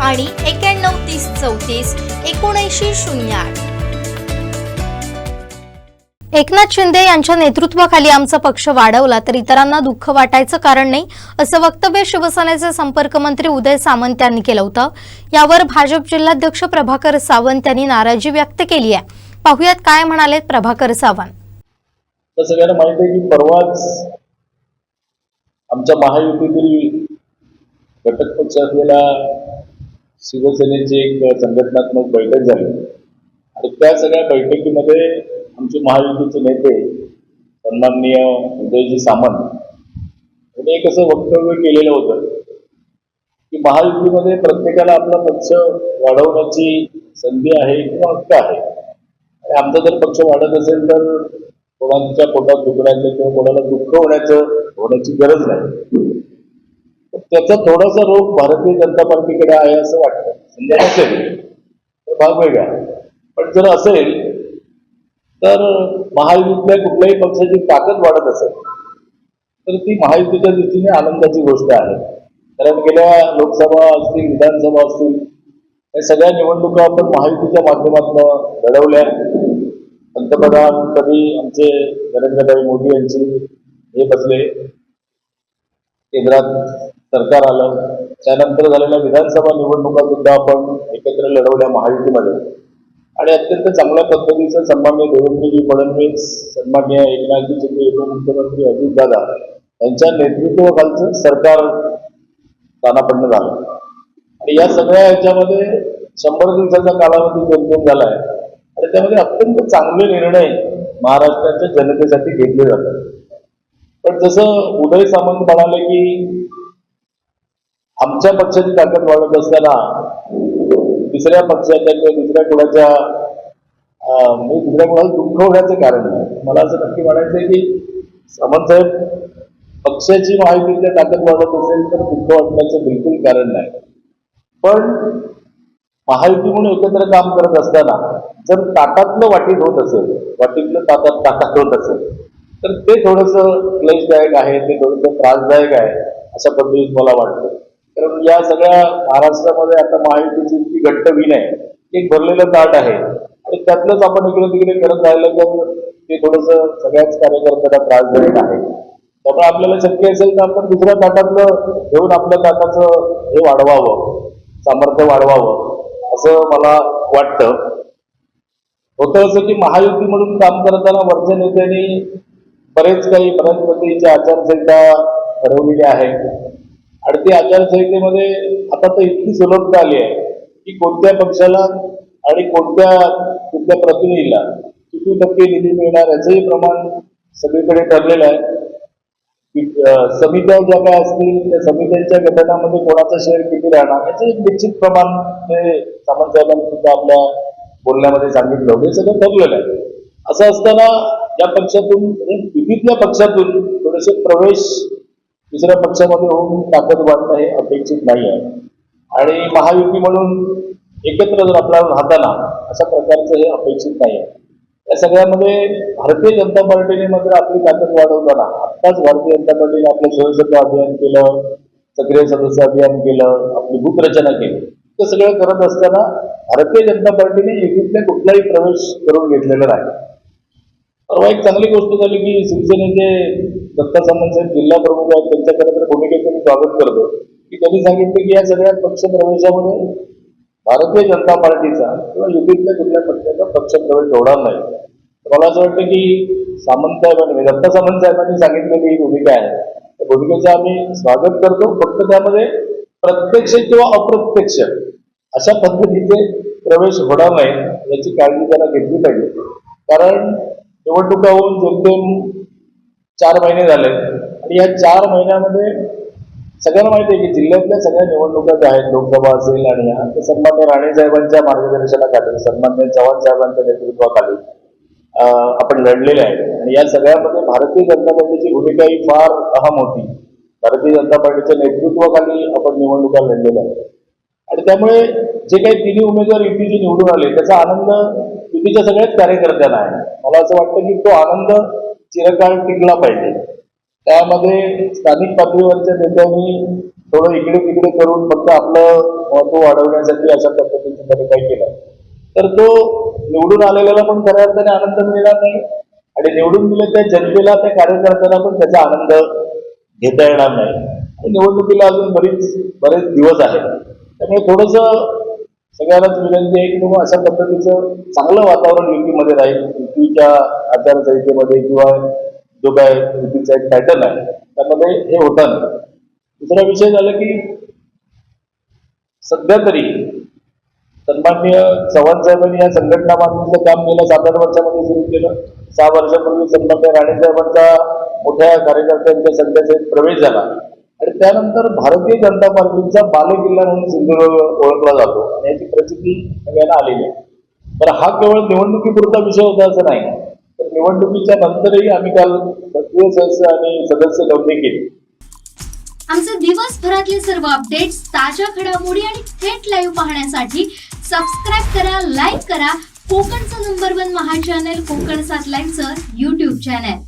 आणि एक्याण्णव तीस चौतीस एकोणऐंशी शून्य आठ. एकनाथ शिंदे यांच्या नेतृत्वाखाली आमचा पक्ष वाढवला तर इतरांना दुःख वाटायचं कारण नाही असं वक्तव्य शिवसेनेचे संपर्क मंत्री उदय सामंत यांनी केलं होतं. यावर भाजप जिल्हाध्यक्ष प्रभाकर सावंत यांनी नाराजी व्यक्त केली आहे. पाहुयात काय म्हणालेत प्रभाकर सावंत. तर सगळ्यांना माहिती आहे की परवाच आमच्या महायुतीतील घटक पक्ष असलेल्या शिवसेनेची एक संघटनात्मक बैठक झाली. आणि त्या सगळ्या बैठकीमध्ये आमचे महायुतीचे नेते सन्माननीय उदयजी सामंत यांनी एक असं वक्तव्य केलेलं होतं की महायुतीमध्ये प्रत्येकाला आपला पक्ष वाढवण्याची संधी आहे किंवा हक्क आहे. आणि आमचा जर पक्ष वाढत असेल तर कोणाच्या पोटात दुखण्याचं किंवा कोणाला दुःख होण्याचं होण्याची गरज नाही. त्याचा थोडासा रोग भारतीय जनता पार्टीकडे आहे असं वाटतं. समजा तर भाग वेगळा. पण जर असेल तर महायुतीतल्या कुठल्याही पक्षाची ताकद वाढत असेल तर ती महायुतीच्या दृष्टीने आनंदाची गोष्ट आहे. कारण गेल्या लोकसभा असतील विधानसभा असतील या सगळ्या निवडणुका आपण महायुतीच्या माध्यमातून लढवल्या पंतप्रधान कधी आमचे नरेंद्रभाई मोदी यांची हे बसले. केंद्रात सरकार आलं त्यानंतर झालेल्या विधानसभा निवडणुका सुद्धा आपण एकत्र लढवल्या महायुतीमध्ये. आणि अत्यंत चांगल्या पद्धतीचं सन्मान्य देवेंद्रजी फडणवीस सन्मान्य एकनाथजी शिंदे उपमुख्यमंत्री अजितदादा यांच्या नेतृत्वाखालचं सरकार स्थानापन्न झालं. आणि या सगळ्या ह्याच्यामध्ये शंभर दिवसाचा कालावधी जेमतेम झालाय आणि त्यामध्ये अत्यंत चांगले निर्णय महाराष्ट्राच्या जनतेसाठी घेतले जातात. पण जसं उदय सामंत म्हणाले की आमच्या पक्षाची ताकद वाढत असताना दुसऱ्या पक्षाच्या किंवा दुसऱ्या कुणाच्या म्हणजे दुसऱ्या कुणाला दुःख होण्याचं कारण नाही. मला असं नक्की म्हणायचं आहे की सामंत साहेब पक्षाची महायुतीच्या ताकद वाढत असेल तर दुःख वाटण्याचं बिलकुल कारण नाही. पण महायुती म्हणून एकत्र काम करत असताना जर ताटातलं वाटीत होत असेल वाटीतलं ताटात ताटात होत असेल तर ते थोडंसं क्लेशदायक आहे ते थोडंसं त्रासदायक आहे अशा पद्धतीत मला वाटतं. कारण या सगळ्या महाराष्ट्रामध्ये आता महायुतीची इतकी घट्ट विण आहे एक भरलेलं ताट आहे. आणि त्यातलंच आपण इकडे तिकडे करत राहिलं तर ते थोडंसं सगळ्याच कार्यकर्त्यांना झालेलं आहे. त्यामुळे आपल्याला शक्य असेल तर आपण दुसऱ्या ताटातलं घेऊन आपल्या ताटाचं हे वाढवावं सामर्थ्य वाढवावं असं मला वाटतं. होतं असं की महायुती म्हणून काम करताना वरच्या नेत्यांनी बरेच काही बऱ्याच पद्धतीची आचारसंहिता ठरवलेली आहे आणि ती आचारसंहितेमध्ये आता तर इतकी सुलभता आली आहे की कोणत्या पक्षाला आणि कोणत्या कुठल्या प्रतिनिधीला किती टक्के निधी मिळणार याचंही प्रमाण सगळीकडे ठरलेलं आहे. समित्या ज्या काय असतील त्या समित्यांच्या गटनामध्ये कोणाचा शेअर किती राहणार याचं एक निश्चित प्रमाण हे सामंत साहेबांनी सुद्धा आपल्या बोलण्यामध्ये सांगितलं होतं. हे सगळं ठरलेलं आहे. असं असताना या पक्षातून म्हणजे युतीतल्या पक्षातून थोडेसे प्रवेश दुसऱ्या पक्षामध्ये होऊन ताकद वाढणं हे अपेक्षित नाही आहे. आणि महायुती म्हणून एकत्र जर आपल्याला राहताना अशा प्रकारचं हे अपेक्षित नाही आहे. या सगळ्यामध्ये भारतीय जनता पार्टीने मात्र आपली ताकद वाढवताना आत्ताच भारतीय जनता पार्टीने आपलं सदस्यत्व अभियान केलं सक्रिय सदस्य अभियान केलं आपली भूतरचना रचना केली. ते सगळं करत असताना भारतीय जनता पार्टीने युतीतल्या कुठलाही प्रवेश करून घेतलेला नाही. परवा एक चांगली गोष्ट झाली की शिवसेनेचे दत्ता सामंत साहेब जिल्हा प्रमुख आहेत त्यांच्या खरं तर भूमिकेचं मी स्वागत करतो. की त्यांनी सांगितलं की या सगळ्या पक्ष प्रवेशामध्ये भारतीय जनता पार्टीचा किंवा युतीतल्या कुठल्या पक्षाचा पक्ष प्रवेश होणार नाही. मला असं वाटतं की सामंत साहेबांनी म्हणजे दत्ता सामंत साहेबांनी सांगितलेली ही भूमिका आहे. त्या भूमिकेचं आम्ही स्वागत करतो. फक्त त्यामध्ये प्रत्यक्ष किंवा अप्रत्यक्ष अशा पद्धतीचे प्रवेश होणार नाही याची काळजी त्यांना घेतली पाहिजे. कारण निवडणुका होऊन दोन चार महिने झाले. आणि या चार महिन्यामध्ये सगळ्यांना माहिती आहे की जिल्ह्यातल्या सगळ्या निवडणुका ज्या आहेत लोकसभा असेल आणि ह्या ते सन्मान्य राणे साहेबांच्या मार्गदर्शनाखाली सन्मान्य चव्हाण साहेबांच्या नेतृत्वाखाली आपण लढलेले आहेत. आणि या सगळ्यामध्ये भारतीय जनता पार्टीची भूमिका ही फार अहम होती. भारतीय जनता पार्टीच्या नेतृत्वाखाली आपण निवडणुका लढलेल्या आहेत. आणि त्यामुळे जे काही तिन्ही उमेदवार युतीचे निवडून आले त्याचा आनंद युतीच्या सगळ्याच कार्यकर्त्यांना आहे मला असं वाटतं की तो आनंद चिरकाळ टिकला पाहिजे. त्यामध्ये स्थानिक पातळीवरच्या नेत्यांनी थोडं इकडे तिकडे करून फक्त आपलं महत्त्व वाढवण्यासाठी अशा पद्धतीचं त्यांनी काही केलं. तर तो निवडून आलेल्याला पण खऱ्या अर्थाने आनंद मिळणार नाही आणि निवडून दिले त्या जनतेला त्या कार्यकर्त्यांना पण त्याचा आनंद घेता येणार नाही. आणि निवडणुकीला अजून बरीच बरेच दिवस आहेत. त्यामुळे थोडंसं सगळ्यांनाच विनंती आहे की बाबा अशा पद्धतीचं चांगलं वातावरण युतीमध्ये राहील. युतीच्या आचारसंहितेमध्ये किंवा जो काय युतीचा एक पॅटर्न आहे त्यामध्ये हे होतं. नाही दुसरा विषय झाला की सध्या तरी सन्मान्य चव्हाण साहेबांनी या संघटना बांधणीचं काम गेल्या सात आठ वर्षामध्ये सुरू केलं. सहा वर्षापूर्वी सन्मान्य राणे साहेबांचा मोठ्या कार्यकर्त्यांच्या संघाचा एक प्रवेश झाला. आणि त्यानंतर भारतीय जनता पार्टीचा बालेकिल्ला म्हणून सिंधुदुर्ग ओळखला जातो आणि याची प्रसिद्धी सगळ्यांना आलेली आहे. तर हा केवळ निवडणुकीपुरता विषय होता असं नाही. तर निवडणुकीच्या नंतरही आम्ही काल सक्रिय सदस्य आणि सदस्य नोंदणी केली. आमचे दिवसभरातले सर्व अपडेट्स ताज्या घडामोडी आणि थेट लाईव्ह पाहण्यासाठी सबस्क्राईब करा लाईक करा. कोकणचं number one Maha channel Konkan सात लाईव्हचं युट्यूब चॅनल